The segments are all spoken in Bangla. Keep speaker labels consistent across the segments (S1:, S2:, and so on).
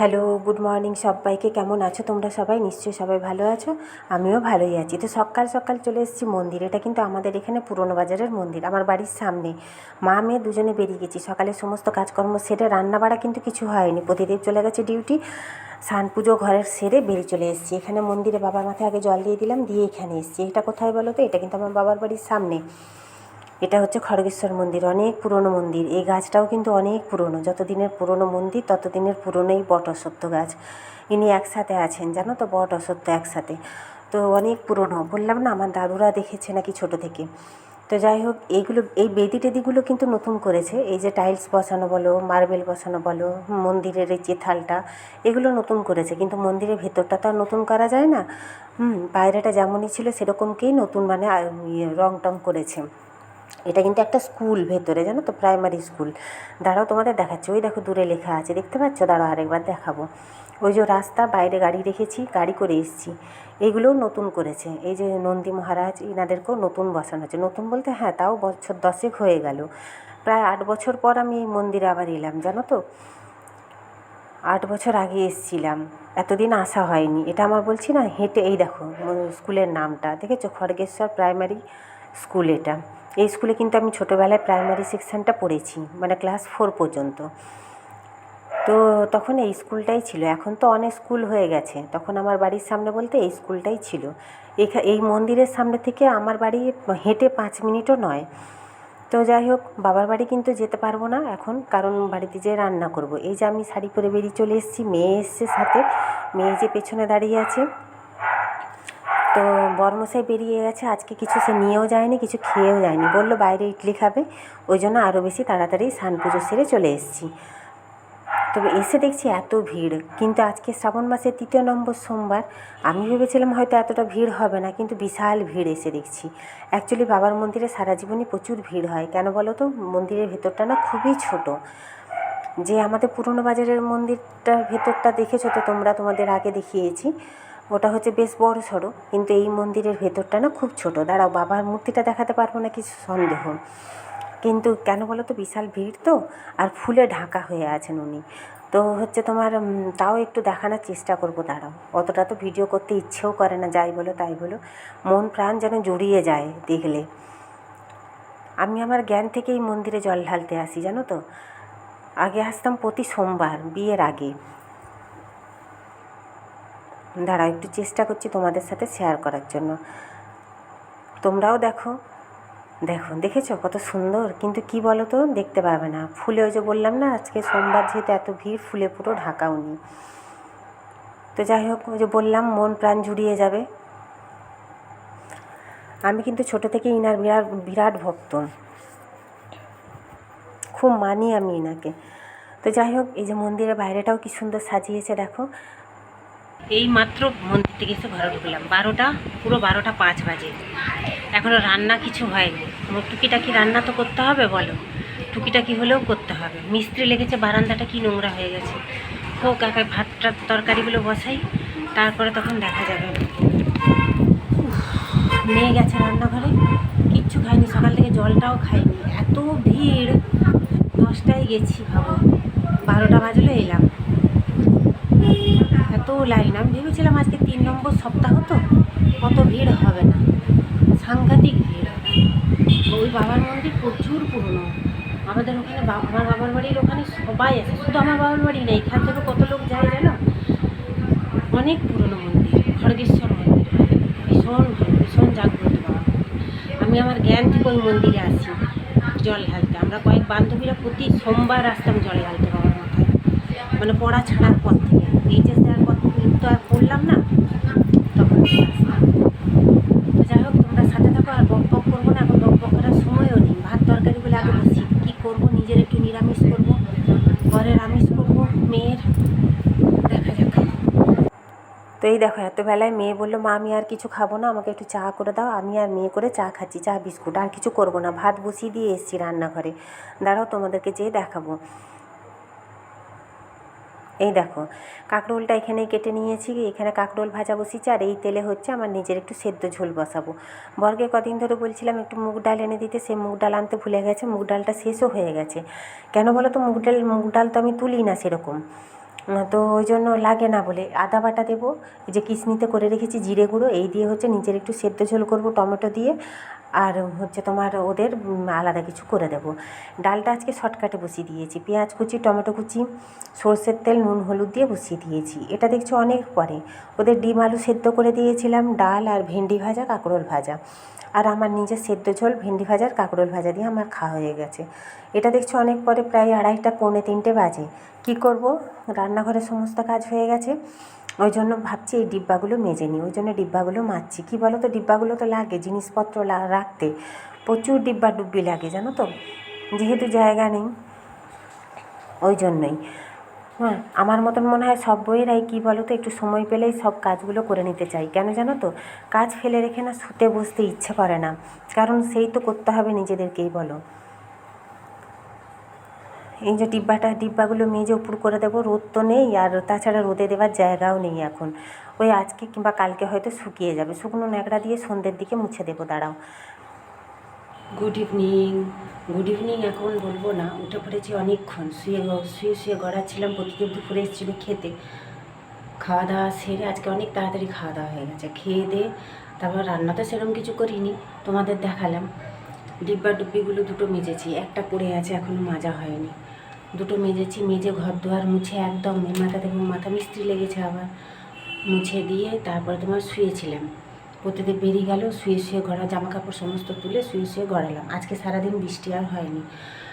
S1: হ্যালো, গুড মর্নিং সবাইকে। কেমন আছো তোমরা সবাই? নিশ্চয়ই সবাই ভালো আছো। আমিও ভালোই আছি। তো সকাল সকাল চলে এসেছি মন্দির। এটা কিন্তু আমাদের এখানে পুরনো বাজারের মন্দির, আমার বাড়ির সামনে। মা, মেয়ে দুজনে বেরিয়ে গেছি। সকালে সমস্ত কাজকর্ম সেরে রান্না বাড়া কিন্তু কিছু হয়নি। প্রতিদেব চলে গেছে ডিউটি। স্নান পুজো ঘরের সেরে বেরিয়ে চলে এসেছি। এখানে মন্দিরে বাবার মাথায় আগে জল দিয়ে দিলাম, দিয়ে এখানে এসেছি। এটা কোথায় বলো তো? এটা কিন্তু আমার বাবার বাড়ির সামনে। এটা হচ্ছে খড়গেশ্বর মন্দির অনেক পুরনো মন্দির। এই গাছটাও কিন্তু অনেক পুরনো। যত দিনের পুরনো মন্দির তত দিনের পুরনোই বট অশ্বত্থ গাছ। ইনি একসাথে আছেন জানো তো বট অশ্বত্থ একসাথে। তো অনেক পুরনো। বললাম না আমার দাদুরা দেখেছে নাকি ছোট থেকে। তো যাই হোক এইগুলো এই বেদি টেদিগুলো কিন্তু নতুন করেছে। এই যে টাইলস বসানো বলো মার্বেল বসানো বলো মন্দিরের এই যে থালটা এগুলো নতুন করেছে। কিন্তু মন্দিরের ভেতরটা তো আর নতুন করা যায় না। হুম বাইরেটা যেমনই ছিল সেরকমকেই নতুন মানে ইয়ে, রং টং করেছে। এটা কিন্তু একটা স্কুল ভেতরে, জানো তো? Primary school. দাঁড়াও, তোমাদের দেখাচ্ছি। ওই দেখো, দূরে লেখা আছে। দেখতে পাচ্ছ? দাঁড়াও, আরেকবার দেখাবো। ওই যে রাস্তা, বাইরে গাড়ি রেখেছি, গাড়ি করে এসেছি। এইগুলোও নতুন করেছে। এই যে নন্দী মহারাজ, ইনাদেরকেও নতুন বসানো হচ্ছে। নতুন বলতে হ্যাঁ তাও বছর দশেক হয়ে গেল। প্রায় আট বছর পর আমি এই মন্দিরে আবার এলাম, জানো তো? আট বছর আগে এসেছিলাম। এতদিন আসা হয়নি। এটা আমার বলছি না, হেঁটে, এই দেখো, স্কুলের নামটা। দেখেছ? খড়গেশ্বর প্রাইমারি স্কুল এটা। এই স্কুলে কিন্তু আমি ছোটোবেলায় প্রাইমারি সেকশনটা পড়েছি মানে ক্লাস ফোর পর্যন্ত। তো তখন এই স্কুলটাই ছিল। এখন তো অনেক স্কুল হয়ে গেছে। তখন আমার বাড়ির সামনে বলতে এই স্কুলটাই ছিল। এই মন্দিরের সামনে থেকে আমার বাড়ি হেঁটে পাঁচ মিনিটও নয়। তো যাই হোক, বাবার বাড়ি কিন্তু যেতে পারব না এখন, কারণ বাড়িতে যেয়ে রান্না করব। এই যে আমি শাড়ি পরে বেরিয়ে চলে এসেছি, মেয়ে এসছে সাথে। মেয়ে যে পেছনে দাঁড়িয়ে আছে তো বরমশাই বেরিয়ে গেছে, আজকে কিছু সে নিয়েও যায়নি, কিছু খেয়েও যায়নি। বলল, বাইরে ইডলি খাবে। ওই জন্য আরও বেশি তাড়াতাড়ি স্নান পুজো সেরে চলে এসেছি। তবে এসে দেখছি এত ভিড়। কিন্তু আজকে শ্রাবণ মাসের তৃতীয় নম্বর সোমবার। আমি ভেবেছিলাম হয়তো এতটা ভিড় হবে না, কিন্তু বিশাল ভিড় এসে দেখছি। অ্যাকচুয়ালি বাবার মন্দিরে সারা জীবনই প্রচুর ভিড় হয়। কেন বলো তো? মন্দিরের ভেতরটা না খুবই ছোট। যে আমাদের পুরনো বাজারের মন্দিরটার ভেতরটা দেখেছ তো? তোমরা তোমাদের আগে দেখিয়েছি। ওটা হচ্ছে বেশ বড় সড়ো, কিন্তু এই মন্দিরের ভেতরটা না খুব ছোট। দাঁড়াও, বাবার মূর্তিটা দেখাতে পারব না কিছু সন্দেহ। কিন্তু কেন বলো তো, বিশাল ভিড় তো, আর ফুলে ঢাকা হয়ে আছেন উনি। তো হচ্ছে তোমার তাও একটু দেখানোর চেষ্টা করব, দাঁড়াও। অতটা তো ভিডিও করতে ইচ্ছেও করে না, যাই বলো তাই বলো। মন প্রাণ যেন জুড়িয়ে যায় দেখলে। আমি আমার জ্ঞান থেকেই মন্দিরে জল ঢালতে আসি, জানো তো? আগে আসতাম প্রতি সোমবার, বিয়ের আগে। দাঁড়াও, একটু চেষ্টা করছি তোমাদের সাথে শেয়ার করার জন্য। তোমরাও দেখো। দেখো, দেখেছ? কত সুন্দর। কিন্তু কি বলো তো দেখতে পাবে না। ফুলে ওই যে বললাম না, আজকে সোমবার যেহেতু এত ভিড়, ফুলে পুরো ঢাকা উনি তো যাই হোক, ওই যে বললাম, মন প্রাণ জুড়িয়ে যাবে। আমি কিন্তু ছোট থেকে ইনার বিরাট বিরাট ভক্ত। খুব মানি আমি ইনাকে। তো যাই হোক, এই যে মন্দিরের বাইরেটাও কি সুন্দর সাজিয়েছে, দেখো।
S2: এই মাত্র মন্দির থেকে এসে ঘরে ঢুকলাম। বারোটা, পুরো বারোটা পাঁচ বাজে। এখনও রান্না কিছু হয়নি। আমার টুকিটাকি রান্না তো করতে হবে, বলো? টুকিটাকি হলেও করতে হবে। মিস্ত্রি লেগেছে, বারান্দাটা কি নোংরা হয়ে গেছে। হোক একা ভাতটা, তরকারিগুলো বসাই, তারপরে তখন দেখা যাবে। মেয়ে গেছে রান্নাঘরে। কিচ্ছু খাইনি সকাল থেকে জলটাও খাইনি এত ভিড়। দশটায় গেছি, ভাবো। বারোটা বাজলে এলাম। লাইন আমি ভেবেছিলাম আজকে তিন নম্বর সপ্তাহ তো কত ভিড় হবে না, সাংঘাতিক ভিড়। ওই বাবার মন্দির প্রচুর পুরনো। আমাদের ওখানে আমার বাবার বাড়ির ওখানে সবাই আছে, শুধু আমার বাবার বাড়ি নেই, এখান থেকে কত লোক যায় জানো? অনেক পুরনো মন্দির, খড়গেশ্বর মন্দির, ভীষণ ভালো, ভীষণ জাগ্রত বাবা। আমি আমার জ্ঞান থেকে ওই মন্দিরে আসি জল ঢালতে। আমরা কয়েক বান্ধবীরা প্রতি সোমবার আসতাম জল ঢালতে বাবার মাথায়। মানে পড়া ছাড়ার পর থেকে এইচএস দেওয়ার পর থেকে তো আর পড়লাম না তখন থেকে আসতাম তো যাই হোক তোমরা সাথে থাকো আর বক বক করব না এখন বক বক করার সময়ও নেই ভাত তরকারি বলে আগে বসি কী করব নিজের একটু নিরামিষ করব ঘরের আমিষ করব মেয়ের দেখা যাক
S1: তো এই দেখো এতবেলায় মেয়ে বলল, মা, আমি আর কিছু খাব না, আমাকে একটু চা করে দাও, আমি আর মেয়ে করে চা খাচ্ছি, চা, বিস্কুট, আর কিছু করব না, ভাত বসিয়ে দিয়ে এসেছি রান্নাঘরে। দাঁড়াও, তোমাদেরকে যেয়ে দেখাবো। এই দেখো, কাঁকরোলটা এখানেই কেটে নিয়েছি, এখানে কাঁকরোল ভাজা বসিয়েছি, আর এই তেলে হচ্ছে আমার নিজের একটু সেদ্ধ ঝোল বসাবো। বর্গে কদিন ধরে বলছিলাম, একটু মুগ ডাল এনে দিতে সে মুগ ডাল আনতে ভুলে গেছে, মুগ ডালটা শেষও হয়ে গেছে। কেন বলো তো, মুগ ডাল মুগ ডাল তো আমি তুলি না সেরকম। তো ওই জন্য লাগে না বলে আদা বাটা দেবো যে কিসমিতে করে রেখেছি, জিরে গুঁড়ো, এই দিয়ে হচ্ছে নিজের একটু সেদ্ধ ঝোল করব, টমেটো দিয়ে। আর হচ্ছে তোমার ওদের আলাদা কিছু করে দেবো। ডালটা আজকে শর্টকাটে বসিয়ে দিয়েছি। পেঁয়াজ কুচি, টমেটো কুচি, সর্ষের তেল, নুন, হলুদ দিয়ে বসিয়ে দিয়েছি। এটা দেখছি অনেক পরে। ওদের ডিম আলু সেদ্ধ করে দিয়েছিলাম, ডাল আর ভেন্ডি ভাজা, কাঁকরোল ভাজা। আর আমার নিজের সেদ্ধ ঝোল ভেন্ডি ভাজা আর কাঁকরোল ভাজা দিয়ে আমার খাওয়া হয়ে গেছে। এটা দেখছি অনেক পরে, প্রায় আড়াইটা, পৌনে তিনটে বাজে। কি করব? রান্নাঘরের সমস্ত কাজ হয়ে গেছে। ওই জন্য ভাবছি এই ডিব্বাগুলো মেজে নিই। ওই জন্য ডিব্বাগুলো মাজছি। কী বলো তো ডিব্বাগুলো তো লাগে, জিনিসপত্র রাখতে। প্রচুর ডিব্বা ডুব্বি লাগে, জানো তো? যেহেতু জায়গা নেই ওই জন্যই হ্যাঁ আমার মতন মনে হয় সব বইয়েরাই কী বলো তো একটু সময় পেলেই সব কাজগুলো করে নিতে চাই। কেন জানো তো? কাজ ফেলে রেখে না শুতে বসতে ইচ্ছে করে না। কারণ সেই তো করতে হবে নিজেদেরকেই বলো। এই যে ডিব্বাটা, ডিব্বাগুলো মেজে উপর করে দেবো, রোদ তো নেই, আর তাছাড়া রোদে দেওয়ার জায়গাও নেই এখন। ওই আজকে কিংবা কালকে হয়তো শুকিয়ে যাবে। শুকনো ন্যাকড়া দিয়ে সন্ধ্যের দিকে মুছে দেবো, দাঁড়াও।
S2: গুড ইভিনিং গুড ইভিনিং এখন বলব না, উঠে পড়েছি অনেকক্ষণ। শুয়ে শুয়ে শুয়ে গড়াচ্ছিলাম, প্রতিদিন দুপুরে এসেছিল খেতে। খাওয়া দাওয়া সেরে আজকে অনেক তাড়াতাড়ি খাওয়া দাওয়া হয়ে গেছে। খেয়ে দিয়ে তারপর রান্না তো সেরকম কিছু করিনি, তোমাদের দেখালাম। ডিব্বা ডুব্বিগুলো দুটো মেজেছি, একটা পড়ে আছে এখনও মাজা হয়নি। দুটো মেজেছি, মেজে ঘর দুয়ার মুছে একদম মাথা থেকে মাথা মিস্ত্রি লেগেছে আবার। মুছে দিয়ে তারপরে তোমার শুয়েছিলাম। প্রতিদিন বেরিয়ে গেল, শুয়ে শুয়ে গড়া জামা কাপড় সমস্ত তুলে শুয়ে শুয়ে গড়ালাম। আজকে সারাদিন বৃষ্টি আর হয়নি।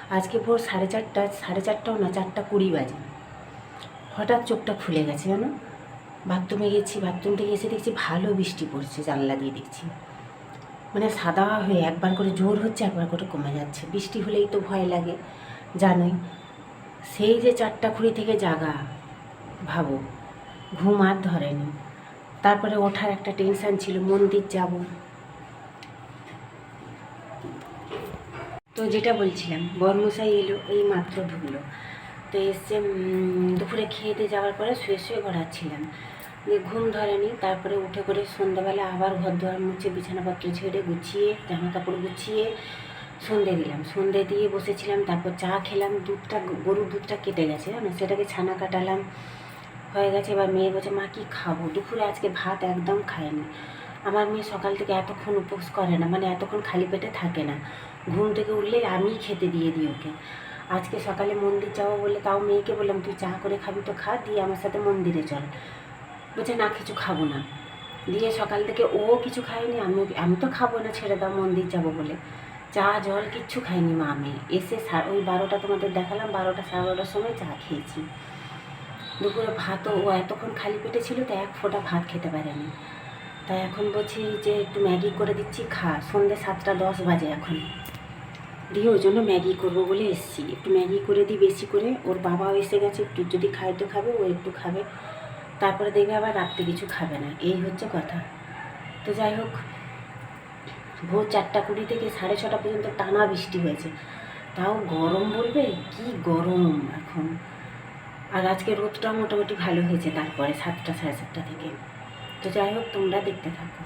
S2: আজকে ভোর সাড়ে চারটা, সাড়ে চারটাও না, চারটা কুড়ি বাজে। হঠাৎ চোখটা খুলে গেছে জানো? বাথরুমে গেছি, বাথরুম থেকে এসে দেখছি ভালো বৃষ্টি পড়ছে, জানলা দিয়ে দেখছি। মানে সাদা হয়ে একবার করে জোর হচ্ছে, একবার করে কমে যাচ্ছে। বৃষ্টি হলেই তো ভয় লাগে, জানোই। সেই যে চারটা খুঁড়ি থেকে জাগা ভাবো ঘুম আর ধরেনি। তারপরে ওঠার একটা টেনশন ছিল মন্দির যাব। তো যেটা বলছিলাম বর্মশাই এলো এই মাত্র ঢুকলো। তো উম, দুপুরে খেয়ে দিয়ে যাওয়ার পরে শুয়ে শুয়ে গড়াচ্ছিলাম দিয়ে ঘুম ধরেনি তারপরে উঠে করে সন্ধ্যাবেলা আবার ঘর দুয়ার মুছে বিছানাপত্র ছেড়ে গুছিয়ে জামা কাপড় গুছিয়ে সন্ধে দিলাম। সন্ধে দিয়ে বসেছিলাম, তারপর চা খেলাম, দুধটা, গরুর দুধটা কেটে গেছে, জানো? সেটাকে ছানা কাটালাম, হয়ে গেছে। এবার মেয়ে বলছে, মা, কি খাব? দুপুরে আজকে ভাত একদম খায়নি। আমার মেয়ে সকাল থেকে এতক্ষণ উপোস করে না মানে এতক্ষণ খালি পেটে থাকে না। ঘুম থেকে উঠলেই আমি খেতে দিয়ে দিই ওকে। আজকে সকালে মন্দির যাব বলে তাও মেয়েকে বললাম, তুই চা করে খাবি তো, খা, দিয়ে আমার সাথে মন্দিরে চল। বলছে, না, কিছু খাব না। দিয়ে সকাল থেকে ও কিছু খায়নি, আমি আমি তো খাব না, ছেড়ে দাও, মন্দির যাব বলে। চা, জল কিচ্ছু খাইনি মা আমি। এসে ওই বারোটা তোমাদের দেখালাম, বারোটা সাড়ে বারোটার সময় চা খেয়েছি। দুপুরে ভাতও ও এতক্ষণ খালি পেটে ছিল তো এক ফোঁটা ভাত খেতে পারেনি। তাই এখন বলছি যে একটু ম্যাগি করে দিচ্ছি, খা। সন্ধ্যে সাতটা দশ বাজে এখন। দিয়ে ওই জন্য ম্যাগি করব বলে এসছি। একটু ম্যাগি করে দিই বেশি করে। ওর বাবাও এসে গেছে, একটু যদি খায় তো খাবে, ও একটু খাবে। তারপরে দেখবে আবার রাত্রে কিছু খাবে না। এই হচ্ছে কথা। তো যাই হোক ভোর চারটা কুড়ি থেকে সাড়ে ছটা পর্যন্ত টানা বৃষ্টি হয়েছে। তাও গরম বলবে? কি গরম এখন? আর আজকে রোদটা মোটামুটি ভালো হয়েছে তারপরে সাতটা, সাড়ে সাতটা থেকে। তো যাই হোক, তোমরা দেখতে থাকো।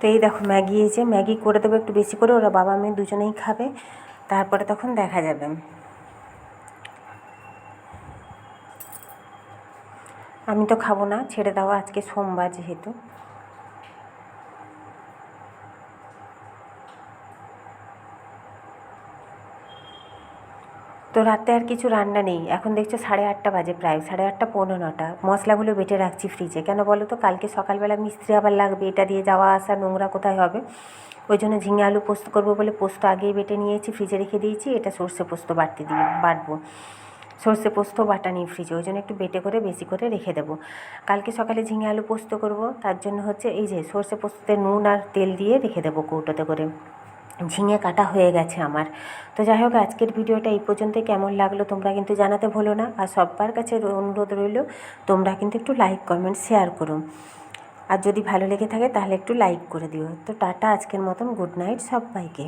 S1: তো এই দেখো, ম্যাগি এসে ম্যাগি করে দেবো একটু বেশি করে, ওরা বাবা, মেয়ে দুজনেই খাবে। তারপরে তখন দেখা যাবে। আমি তো খাব না, ছেড়ে দেওয়া আজকে সোমবার যেহেতু। তো রাতে আর কিছু রান্না নেই। এখন দেখছ সাড়ে আটটা বাজে প্রায়, সাড়ে আটটা পৌনে নটা। মশলাগুলো বেটে রাখছি ফ্রিজে কেন বলো তো? কালকে সকালবেলা মিস্ত্রি আবার লাগবে, এটা দিয়ে যাওয়া আসা, নোংরা কোথায় হবে? ওই জন্য ঝিঙে আলু পোস্ত করব বলে পোস্ত আগেই বেটে নিয়েছি ফ্রিজে রেখে দিয়েছি, এটা সর্ষে পোস্ত বাটতে দিয়ে বাটবো। সর্ষে পোস্ত বাটা নিই ফ্রিজে ওই জন্য একটু বেটে করে, বেশি করে রেখে দেবো। কালকে সকালে ঝিঙে আলু পোস্ত করব, তার জন্য হচ্ছে এই যে সর্ষে পোস্ততে নুন আর তেল দিয়ে রেখে দেবো কৌটোতে করে। ঝিঙে কাটা হয়ে গেছে আমার। তো যাই হোক আজকের ভিডিওটা এই পর্যন্ত কেমন লাগল তোমরা কিন্তু জানাতে ভুলো না। আর সবার কাছে অনুরোধ রইল, তোমরা কিন্তু একটু লাইক কমেন্ট শেয়ার করুন। আর যদি ভালো লেগে থাকে, তাহলে একটু লাইক করে দিও। তো টাটা, আজকের মতন। গুড নাইট সবাইকে